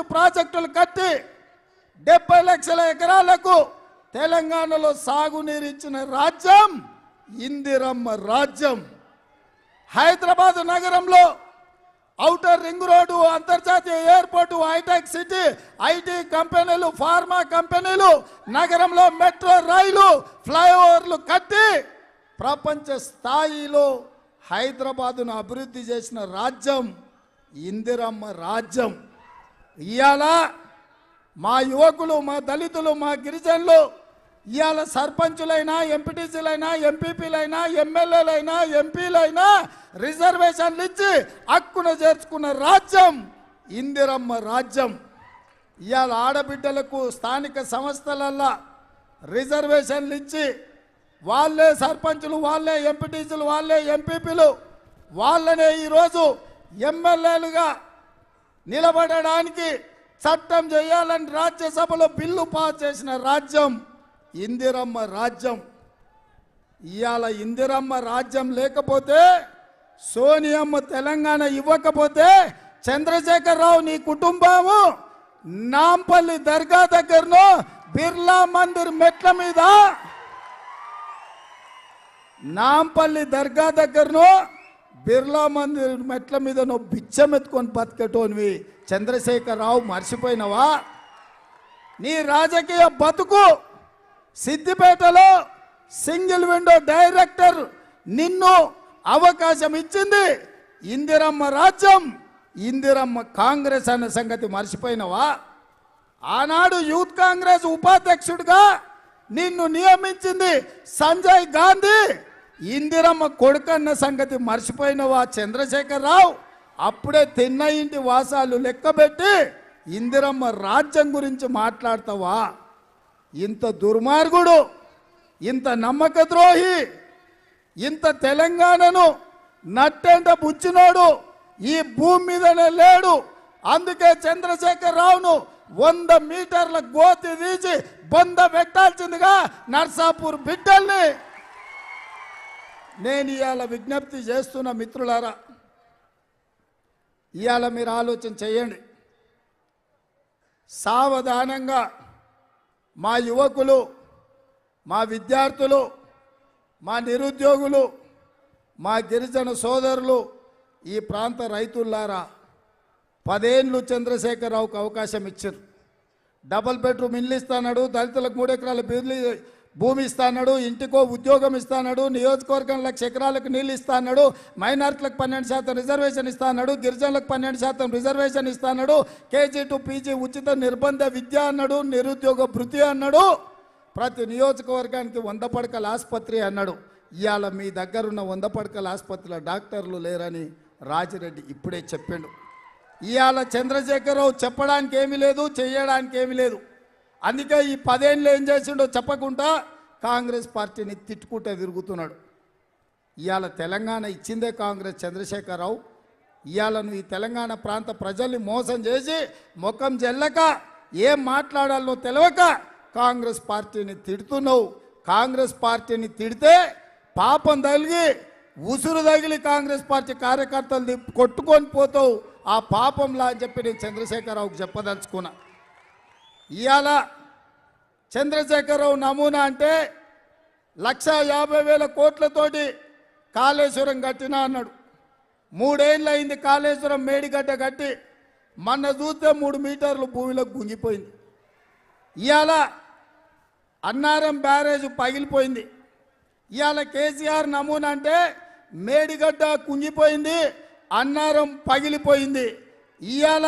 Lift ప్రాజెక్టులు కట్టి డెబ్బై లక్షల ఎకరాలకు తెలంగాణలో సాగునీరు ఇచ్చిన రాజ్యం ఇందిరమ్మ రాజ్యం. హైదరాబాద్ నగరంలో ఔటర్ రింగ్ రోడ్డు అంతర్జాతీయ ఎయిర్పోర్టు హైటెక్ సిటీ ఐటీ కంపెనీలు ఫార్మా కంపెనీలు నగరంలో మెట్రో రైలు ఫ్లైఓవర్లు కట్టి ప్రపంచ స్థాయిలో హైదరాబాదును అభివృద్ధి చేసిన రాజ్యం ఇందిరమ్మ రాజ్యం. ఇవాళ మా యువకులు మా దళితులు మా గిరిజనులు ఇవాళ సర్పంచులైనా ఎంపీటీసీలైనా ఎంపీపీలైనా ఎమ్మెల్యేలైనా ఎంపీలైనా రిజర్వేషన్లు ఇచ్చి హక్కున చేర్చుకున్న రాజ్యం ఇందిరమ్మ రాజ్యం. ఇవాళ ఆడబిడ్డలకు స్థానిక సంస్థలల్లో రిజర్వేషన్లు ఇచ్చి వాళ్ళే సర్పంచులు వాళ్ళే ఎంపీటీసీలు వాళ్ళే ఎంపీపీలు వాళ్ళనే ఈరోజు ఎమ్మెల్యేలుగా నిలబడడానికి చట్టం చేయాలని రాజ్యసభలో బిల్లు పాస్ చేసిన రాజ్యం ఇందిరమ్మ రాజ్యం. ఇవాళ ఇందిరమ్మ రాజ్యం లేకపోతే సోనియమ్మ తెలంగాణ ఇవ్వకపోతే చంద్రశేఖరరావు నీ కుటుంబము నాంపల్లి దర్గా దగ్గరను బిర్లా మందిర్ మెట్ల మీద నాంపల్లి దర్గా దగ్గరను బిర్లా మందిర్ మెట్ల మీద నువ్వు బిచ్చమెత్తుకొని బతికటోనివి. చంద్రశేఖరరావు మర్చిపోయినవా? నీ రాజకీయ బతుకు సిద్దిపేటలో సింగిల్ విండో డైరెక్టర్ నిన్ను అవకాశం ఇచ్చింది. ఇందిరమ్మ రాజ్యం ఇందిరమ్మ కాంగ్రెస్ అన్న సంగతి మర్చిపోయినవా? ఆనాడు యూత్ కాంగ్రెస్ ఉపాధ్యక్షుడిగా నిన్ను నియమించింది సంజయ్ గాంధీ. ఇందిరమ్మ కొడుకన్న సంగతి మర్చిపోయినవా చంద్రశేఖరరావు? అప్పుడే తిన్న ఇంటి వాసాలు లెక్కబెట్టి ఇందిరమ్మ రాజ్యం గురించి మాట్లాడతావా? ఇంత దుర్మార్గుడు ఇంత నమ్మక ద్రోహి ఇంత తెలంగాణను నట్టెంట బుచ్చినోడు ఈ భూమి మీదనే లేడు. అందుకే చంద్రశేఖర్ రావును వంద మీటర్ల గోతి తీసి బంద పెట్టాల్సిందిగా నర్సాపూర్ బిడ్డల్ని నేను ఇవాళ విజ్ఞప్తి చేస్తున్న మిత్రులారా ఇవాళ మీరు ఆలోచన చేయండి. సావధానంగా మా యువకులు మా విద్యార్థులు మా నిరుద్యోగులు మా గిరిజన సోదరులు ఈ ప్రాంత రైతులారా పదేళ్ళు చంద్రశేఖరరావుకు అవకాశం ఇచ్చారు. డబుల్ బెడ్రూమ్ ఇల్లు ఇస్తాడు దళితులకు మూడెకరాల బిల్లు భూమి ఇస్తాడు ఇంటికో ఉద్యోగం ఇస్తాడు నియోజకవర్గం లక్ష ఎకరాలకు నీళ్ళు ఇస్తాడు మైనార్టీలకు పన్నెండు శాతం రిజర్వేషన్ ఇస్తాడు గిరిజనులకు పన్నెండు శాతం రిజర్వేషన్ ఇస్తాడు కేజీ టు పీజీ ఉచిత నిర్బంధ విద్య అన్నాడు నిరుద్యోగ భృతి అన్నాడు ప్రతి నియోజకవర్గానికి వంద పడకల ఆసుపత్రి అన్నాడు. ఇవాళ మీ దగ్గరున్న వంద పడకల ఆసుపత్రిలో డాక్టర్లు లేరని రాజిరెడ్డి ఇప్పుడే చెప్పిండు. ఇవాళ చంద్రశేఖరరావు చెప్పడానికి ఏమీ లేదు చేయడానికి ఏమీ లేదు. అందుకే ఈ పదేళ్ళు ఏం చేసిండో చెప్పకుండా కాంగ్రెస్ పార్టీని తిట్టుకుంటే తిరుగుతున్నాడు. ఇవాళ తెలంగాణ ఇచ్చిందే కాంగ్రెస్ చంద్రశేఖరరావు. ఇవాళ నువ్వు ఈ తెలంగాణ ప్రాంత ప్రజల్ని మోసం చేసి ముఖం చెల్లక ఏం మాట్లాడాలో తెలియక కాంగ్రెస్ పార్టీని తిడుతున్నావు. కాంగ్రెస్ పార్టీని తిడితే పాపం తగిలి ఉసురు తగిలి కాంగ్రెస్ పార్టీ కార్యకర్తలు కొట్టుకొని పోతావు. ఆ పాపంలా అని చెప్పి నేను చంద్రశేఖరరావుకి చెప్పదలుచుకున్నా. ఇవాళ చంద్రశేఖరరావు నమూనా అంటే లక్ష యాభై వేల కోట్లతోటి కాళేశ్వరం కట్టినా అన్నాడు. మూడేళ్ళు అయింది కాళేశ్వరం మేడిగడ్డ కట్టి మొన్న చూస్తే మూడు మీటర్లు భూమిలోకి గుంగిపోయింది. ఇవాళ అన్నారం బ్యారేజ్ పగిలిపోయింది. ఇవాళ కేసీఆర్ నమూనా అంటే మేడిగడ్డ కుంగిపోయింది అన్నారం పగిలిపోయింది. ఇవాళ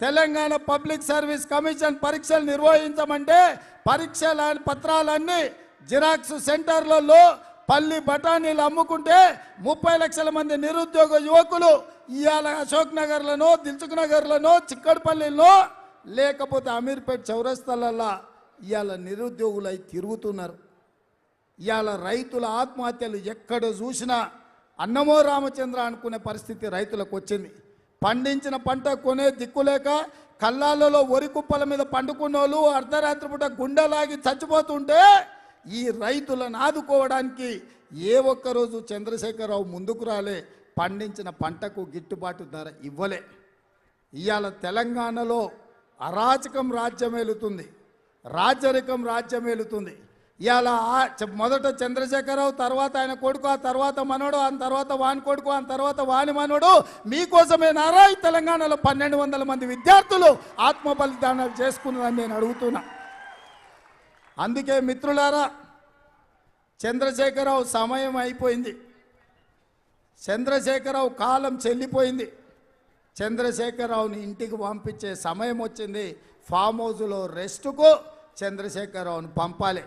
తెలంగాణ పబ్లిక్ సర్వీస్ కమిషన్ పరీక్షలు నిర్వహించమంటే పరీక్షల పత్రాలన్నీ జిరాక్స్ సెంటర్లలో పల్లి బఠానీలు అమ్ముకుంటే ముప్పై లక్షల మంది నిరుద్యోగ యువకులు ఇవాళ అశోక్ నగర్లను దిల్చుక్ నగర్లను చిక్కడపల్లిలో లేకపోతే అమీర్పేట్ చౌరస్తాలల్లో ఇవాళ నిరుద్యోగులై తిరుగుతున్నారు. ఇవాళ రైతుల ఆత్మహత్యలు ఎక్కడ చూసినా అన్నమో రామచంద్ర అనుకునే పరిస్థితి రైతులకు వచ్చింది. పండించిన పంట కొనే దిక్కులేక కల్లాలలో వరి కుప్పల మీద పండుకున్న వాళ్ళు అర్ధరాత్రి పూట గుండెలాగి చచ్చిపోతుంటే ఈ రైతులను ఆదుకోవడానికి ఏ ఒక్కరోజు చంద్రశేఖరరావు ముందుకు రాలే. పండించిన పంటకు గిట్టుబాటు ధర ఇవ్వలే. ఇవాళ తెలంగాణలో అరాచకం రాజ్యమేలుతుంది. రాజరికం రాజ్యమేలుతుంది. ఏలుతుంది ఇవాళ మొదట చంద్రశేఖరరావు తర్వాత ఆయన కొడుకు ఆ తర్వాత మనోడు ఆ తర్వాత వాని కొడుకు ఆ తర్వాత వాని మనోడు మీకోసమే నారా ఈ తెలంగాణలో పన్నెండు వందల మంది విద్యార్థులు ఆత్మ బలిదానాలు చేసుకున్నదని నేను అడుగుతున్నా. అందుకే మిత్రులారా చంద్రశేఖరరావు సమయం అయిపోయింది. చంద్రశేఖరరావు కాలం చెల్లిపోయింది. చంద్రశేఖరరావుని ఇంటికి పంపించే సమయం వచ్చింది. ఫామ్ హౌస్లో రెస్టుకు చంద్రశేఖరరావుని పంపాలి.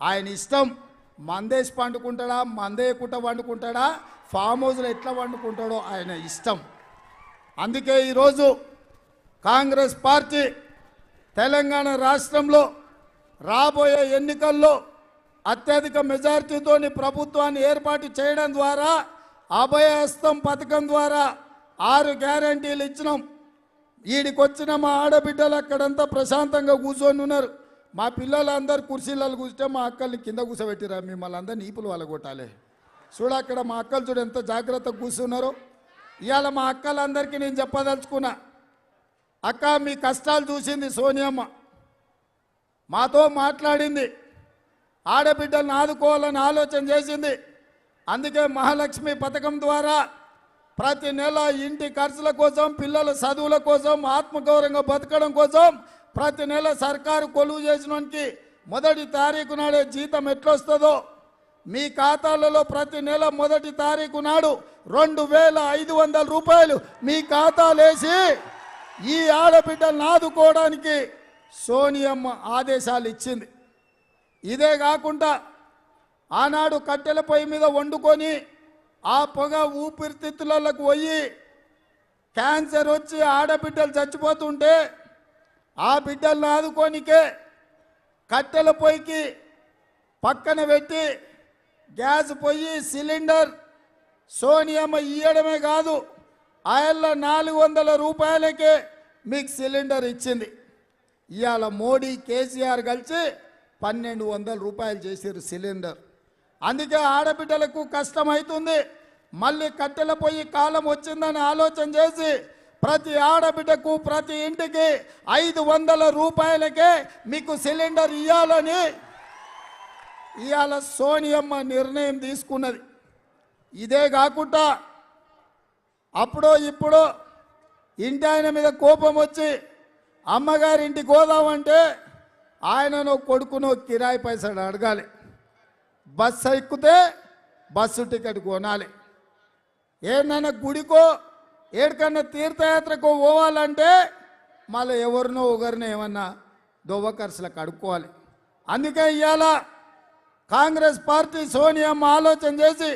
ఆయన ఇష్టం. మందేసి పండుకుంటాడా? మందేయకుట వండుకుంటాడా? ఫామ్ హౌస్లో ఎట్లా వండుకుంటాడో ఆయన ఇష్టం. అందుకే ఈరోజు కాంగ్రెస్ పార్టీ తెలంగాణ రాష్ట్రంలో రాబోయే ఎన్నికల్లో అత్యధిక మెజార్టీతోని ప్రభుత్వాన్ని ఏర్పాటు చేయడం ద్వారా అభయహస్తం పథకం ద్వారా ఆరు గ్యారంటీలు ఇచ్చినాం. వీడికొచ్చిన మా ఆడబిడ్డలు అక్కడంతా ప్రశాంతంగా కూర్చొని ఉన్నారు మా పిల్లలందరూ కుర్చీలలో కూర్చుంటే మా అక్కల్ని కింద కూర్చోబెట్టిరా మిమ్మల్ని అందరు నీపులు వాళ్ళ కొట్టాలి చూడ అక్కడ మా అక్కలు చూడు ఎంత జాగ్రత్తగా కూర్చున్నారో. ఇవాళ మా అక్కలందరికీ నేను చెప్పదలుచుకున్నా. అక్క మీ కష్టాలు చూసింది సోనియమ్మ. మాతో మాట్లాడింది. ఆడబిడ్డలను ఆదుకోవాలని ఆలోచన చేసింది. అందుకే మహాలక్ష్మి పథకం ద్వారా ప్రతి నెల ఇంటి ఖర్చుల కోసం పిల్లల చదువుల కోసం ఆత్మగౌరవంగా బతకడం కోసం ప్రతి నెల సర్కారు కొలువు చేసినోనికి మొదటి తారీఖు నాడే జీతం ఎట్లొస్తుందో మీ ఖాతాలలో ప్రతి నెల మొదటి తారీఖు నాడు రెండు వేల ఐదు వందల రూపాయలు మీ ఖాతాలేసి ఈ ఆడబిడ్డలను ఆదుకోవడానికి సోనియమ్మ ఆదేశాలు ఇచ్చింది. ఇదే కాకుండా ఆనాడు కట్టెల పొయ్యి మీద వండుకొని ఆ పొగ ఊపిరితిత్తులకు పోయి క్యాన్సర్ వచ్చి ఆడబిడ్డలు చచ్చిపోతుంటే ఆ బిడ్డలను ఆదుకోనికే కట్టెల పొయ్యికి పక్కన పెట్టి గ్యాస్ పొయ్యి సిలిండర్ సోనియమ్మ ఇయ్యడమే కాదు ఆయల్లో నాలుగు వందల రూపాయలకే మీకు సిలిండర్ ఇచ్చింది. ఇవాళ మోడీ కేసీఆర్ కలిసి పన్నెండు వందల రూపాయలు చేసారు సిలిండర్. అందుకే ఆడబిడ్డలకు కష్టమవుతుంది మళ్ళీ కట్టెల పొయ్యి కాలం వచ్చిందని ఆలోచన చేసి ప్రతి ఆడబిడ్డకు ప్రతి ఇంటికి ఐదు వందల రూపాయలకే మీకు సిలిండర్ ఇవ్వాలని ఇవాళ సోనియమ్మ నిర్ణయం తీసుకున్నది. ఇదే కాకుండా అప్పుడో ఇప్పుడో ఇంటి ఆయన మీద కోపం వచ్చి అమ్మగారి ఇంటికి పోదామంటే ఆయనను కొడుకును కిరాయి పైసలు అడగాలి. బస్సు ఎక్కితే బస్సు టికెట్ కొనాలి. ఏదైనా గుడికో ఏడికన్నా తీర్థయాత్రకు పోవాలంటే మళ్ళీ ఎవరినో ఒకరిని ఏమన్నా దొవ్వ అడుక్కోవాలి. అందుకే ఇవాళ కాంగ్రెస్ పార్టీ సోనియమ్మ ఆలోచన చేసి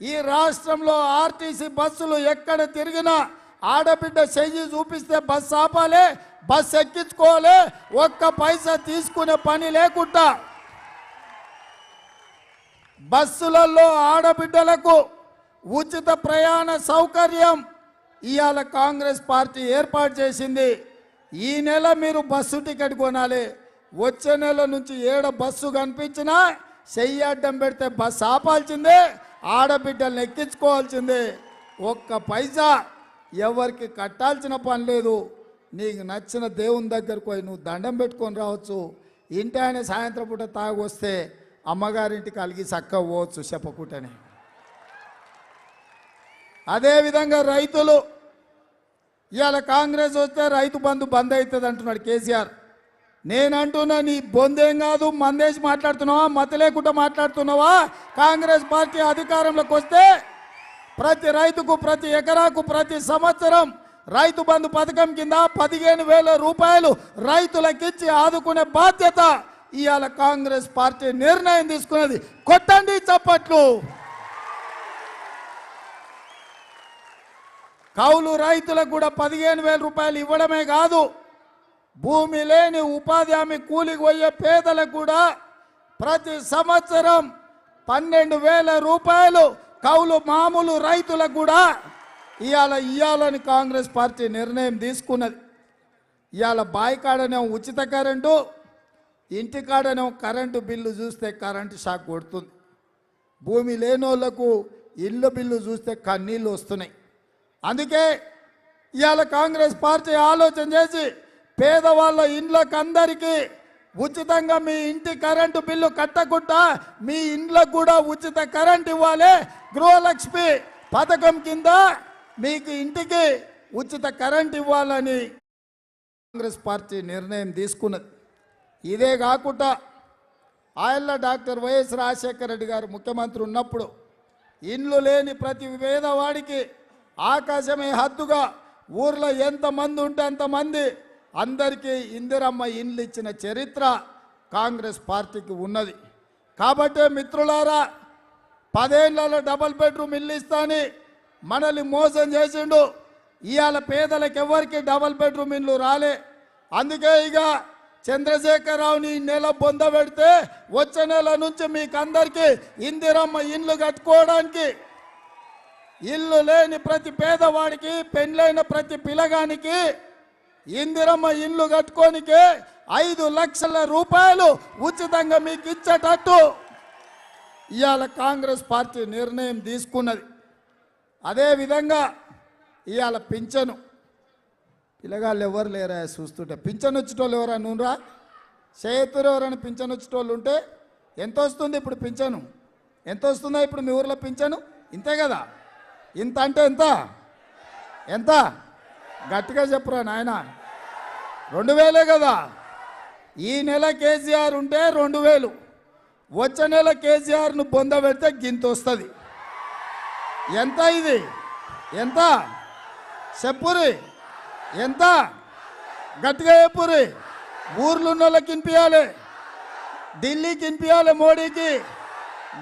ఈ రాష్ట్రంలో ఆర్టీసీ బస్సులు ఎక్కడ తిరిగినా ఆడబిడ్డ చెయ్యి చూపిస్తే బస్సు ఆపాలి బస్సు ఎక్కించుకోవాలి ఒక్క పైసా తీసుకునే పని లేకుండా బస్సులలో ఆడబిడ్డలకు ఉచిత ప్రయాణ సౌకర్యం ఇవాళ కాంగ్రెస్ పార్టీ ఏర్పాటు చేసింది. ఈ నెల మీరు బస్సు టికెట్ కొనాలి. వచ్చే నెల నుంచి ఏడ బస్సు కనిపించినా చెయ్యి అడ్డం పెడితే బస్సు ఆపాల్సిందే ఆడబిడ్డల్ని ఎక్కించుకోవాల్సిందే. ఒక్క పైసా ఎవరికి కట్టాల్సిన పని లేదు. నీకు నచ్చిన దేవుని దగ్గరకు పోయి నువ్వు దండం పెట్టుకొని రావచ్చు. ఇంటి ఆయన సాయంత్రం పూట తాగి వస్తే అమ్మగారింటికి అలిగి చక్క పోవచ్చు చెప్పకుంటని అదేవిధంగా రైతులు ఇవాళ కాంగ్రెస్ వస్తే రైతు బంధు బంద్ అవుతుంది అంటున్నాడు కేసీఆర్. నేనంటున్నా నీ బొందేం కాదు మందేసి మాట్లాడుతున్నావా మతలేకుండా మాట్లాడుతున్నావా? కాంగ్రెస్ పార్టీ అధికారంలోకి వస్తే ప్రతి రైతుకు ప్రతి ఎకరాకు ప్రతి సంవత్సరం రైతు బంధు పథకం కింద పదిహేను వేల రూపాయలు రైతులకిచ్చి ఆదుకునే బాధ్యత ఇవాళ కాంగ్రెస్ పార్టీ నిర్ణయం తీసుకున్నది. కొట్టండి చప్పట్లు! కౌలు రైతులకు కూడా పదిహేను వేల రూపాయలు ఇవ్వడమే కాదు భూమి లేని ఉపాధి హామీ కూలికి పోయే పేదలకు కూడా ప్రతి సంవత్సరం పన్నెండు వేల రూపాయలు కౌలు మామూలు రైతులకు కూడా ఇవాళ ఇవ్వాలని కాంగ్రెస్ పార్టీ నిర్ణయం తీసుకున్నది. ఇవాళ బాయికాడనే ఉచిత కరెంటు ఇంటి కాడనే కరెంటు బిల్లు చూస్తే కరెంటు షాక్ కొడుతుంది. భూమి లేనోళ్ళకు ఇళ్ళ బిల్లు చూస్తే కన్నీళ్ళు వస్తున్నాయి. అందుకే ఇవాళ కాంగ్రెస్ పార్టీ ఆలోచన చేసి పేదవాళ్ళ ఇండ్లకు అందరికీ ఉచితంగా మీ ఇంటి కరెంటు బిల్లు కట్టకుండా మీ ఇండ్లకు కూడా ఉచిత కరెంట్ ఇవ్వాలి. గృహలక్ష్మి పథకం కింద మీకు ఇంటికి ఉచిత కరెంట్ ఇవ్వాలని కాంగ్రెస్ పార్టీ నిర్ణయం తీసుకున్నది. ఇదే కాకుండా ఆయల్ల డాక్టర్ వైఎస్ రాజశేఖర రెడ్డి గారు ముఖ్యమంత్రి ఉన్నప్పుడు ఇండ్లు లేని ప్రతి పేదవాడికి ఆకాశమే హద్దుగా ఊర్లో ఎంతమంది ఉంటే అంతమంది అందరికీ ఇందిరమ్మ ఇండ్లు ఇచ్చిన చరిత్ర కాంగ్రెస్ పార్టీకి ఉన్నది. కాబట్టి మిత్రులారా పదేళ్ళలో డబల్ బెడ్రూమ్ ఇల్లు ఇస్తాని మనల్ని మోసం చేసిండు. ఇవాళ పేదలకు ఎవరికి డబల్ బెడ్రూమ్ ఇల్లు రాలే. అందుకే ఇక చంద్రశేఖరరావుని ఈ నెల బొంద పెడితే వచ్చే నెల నుంచి మీకు అందరికీ ఇందిరమ్మ ఇండ్లు కట్టుకోవడానికి ఇల్లు లేని ప్రతి పేదవాడికి పెళ్ళైన ప్రతి పిల్లగానికి ఇందిరమ్మ ఇల్లు కట్టుకోనికే ఐదు లక్షల రూపాయలు ఉచితంగా మీకు ఇచ్చేటట్టు ఇవాళ కాంగ్రెస్ పార్టీ నిర్ణయం తీసుకున్నది. అదేవిధంగా ఇవాళ పింఛను. పిల్లగాళ్ళు ఎవరు లేరా చూస్తుంటే? పింఛను వచ్చేటోళ్ళు ఎవరా నూనరా? చేతురు ఎవరైనా పింఛను వచ్చేటోళ్ళు ఉంటే ఎంత వస్తుంది ఇప్పుడు పింఛను? ఎంత వస్తుందా ఇప్పుడు మీ ఊర్లో పింఛను? ఇంతే కదా? ఇంత అంటే ఎంత? ఎంత? గట్టిగా చెప్పురా నాయన. రెండు వేలే కదా. ఈ నెల కేసీఆర్ ఉంటే రెండు వేలు. వచ్చే నెల కేసీఆర్ను పొందబెడితే గింత వస్తుంది ఎంత ఇది? ఎంత? చెప్పురి. ఎంత? గట్టిగా చెప్పురి. ఊర్లో ఉన్న వాళ్ళకి వినిపించాలి ఢిల్లీకి వినిపించాలి మోడీకి.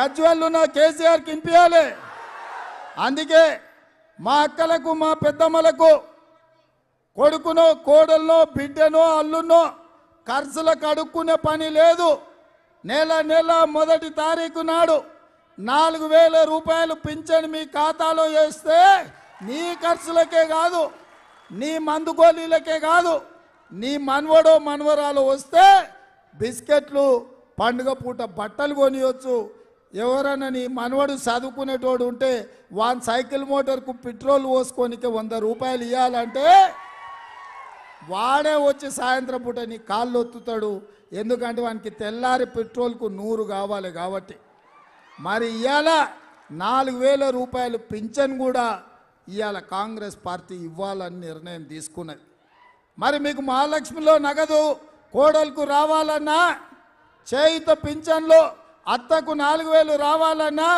గజ్వెల్ ఉన్న కేసీఆర్కి వినిపించాలి అందుకే మా అక్కలకు మా పెద్దమ్మలకు కొడుకునో కోడలనో బిడ్డనో అల్లునో ఖర్చులకు అడుక్కునే పని లేదు. నెల నెల మొదటి తారీఖు నాడు నాలుగు వేల రూపాయలు పింఛన్ మీ ఖాతాలో వేస్తే నీ ఖర్చులకే కాదు నీ మందు గోళీలకే కాదు నీ మనవడో మనవరాలు వస్తే బిస్కెట్లు పండుగ పూట బట్టలు కొనియొచ్చు ఎవరైనా నీ మనవడు చదువుకునేటోడు ఉంటే వాన్ సైకిల్ మోటార్కు పెట్రోల్ పోసుకోనికి వంద రూపాయలు ఇవ్వాలంటే వాడే వచ్చి సాయంత్రం పూట నీ కాళ్ళు ఒత్తుతాడు. ఎందుకంటే వానికి తెల్లారి పెట్రోల్కు నూరు కావాలి కాబట్టి. మరి ఇవాళ నాలుగు వేల రూపాయలు పింఛన్ కూడా ఇవాళ కాంగ్రెస్ పార్టీ ఇవ్వాలని నిర్ణయం తీసుకున్నది. మరి మీకు మహాలక్ష్మిలో నగదు కోడలకు రావాలన్నా చేయితో పింఛన్లో అత్తకు నాలుగు వేలు రావాలన్నా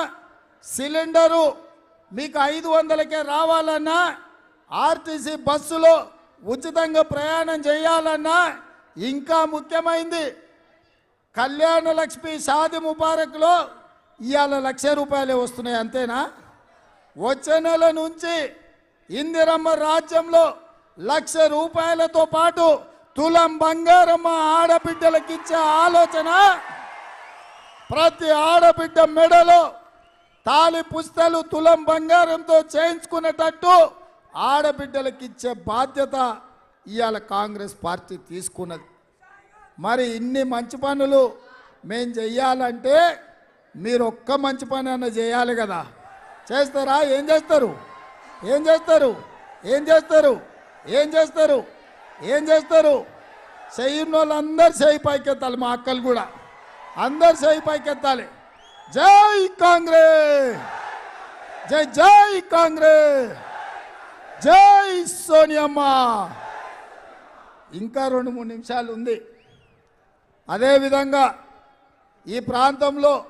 సిలిండరు మీకు ఐదు వందలకే రావాలన్నా ఆర్టీసీ బస్సులో ఉచితంగా ప్రయాణం చేయాలన్నా ఇంకా ముఖ్యమైంది కళ్యాణ లక్ష్మి షాది ముబారక్లో ఇవాళ లక్ష రూపాయలే వస్తున్నాయి అంతేనా? వచ్చే నెల నుంచి ఇందిరమ్మ రాజ్యంలో లక్ష రూపాయలతో పాటు తులం బంగారమ్మ ఆడబిడ్డలకిచ్చే ఆలోచన ప్రతి ఆడబిడ్డ మెడలో తాలి పుస్తలు తులం బంగారంతో చేయించుకునేటట్టు ఆడబిడ్డలకు ఇచ్చే బాధ్యత ఇవాళ కాంగ్రెస్ పార్టీ తీసుకున్నది. మరి ఇన్ని మంచి పనులు మేం చెయ్యాలంటే మీరు ఒక్క మంచి పని అన్న చేయాలి కదా. చేస్తారా? ఏం చేస్తారు? ఏం చేస్తారు? ఏం చేస్తారు? ఏం చేస్తారు? ఏం చేస్తారు? చెయ్యని వాళ్ళందరూ చేయి పైకెత్తాలి మా అక్కలు కూడా. అందరు చేయి పైకెత్తాలి. జై కాంగ్రెస్! జై జై కాంగ్రెస్! జై సోనియమ్మ! ఇంకా రెండు మూడు నిమిషాలు ఉంది. అదేవిధంగా ఈ ప్రాంతంలో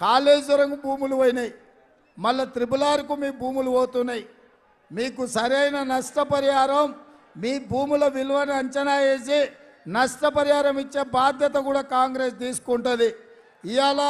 కాళేశ్వరం భూములు పోయినాయి. మళ్ళీ త్రిపులార్కు మీ భూములు పోతున్నాయి. మీకు సరైన నష్టపరిహారం మీ భూముల విలువను అంచనా వేసి నష్టపరిహారం ఇచ్చే బాధ్యత కూడా కాంగ్రెస్ తీసుకుంటుంది. ఇవాళ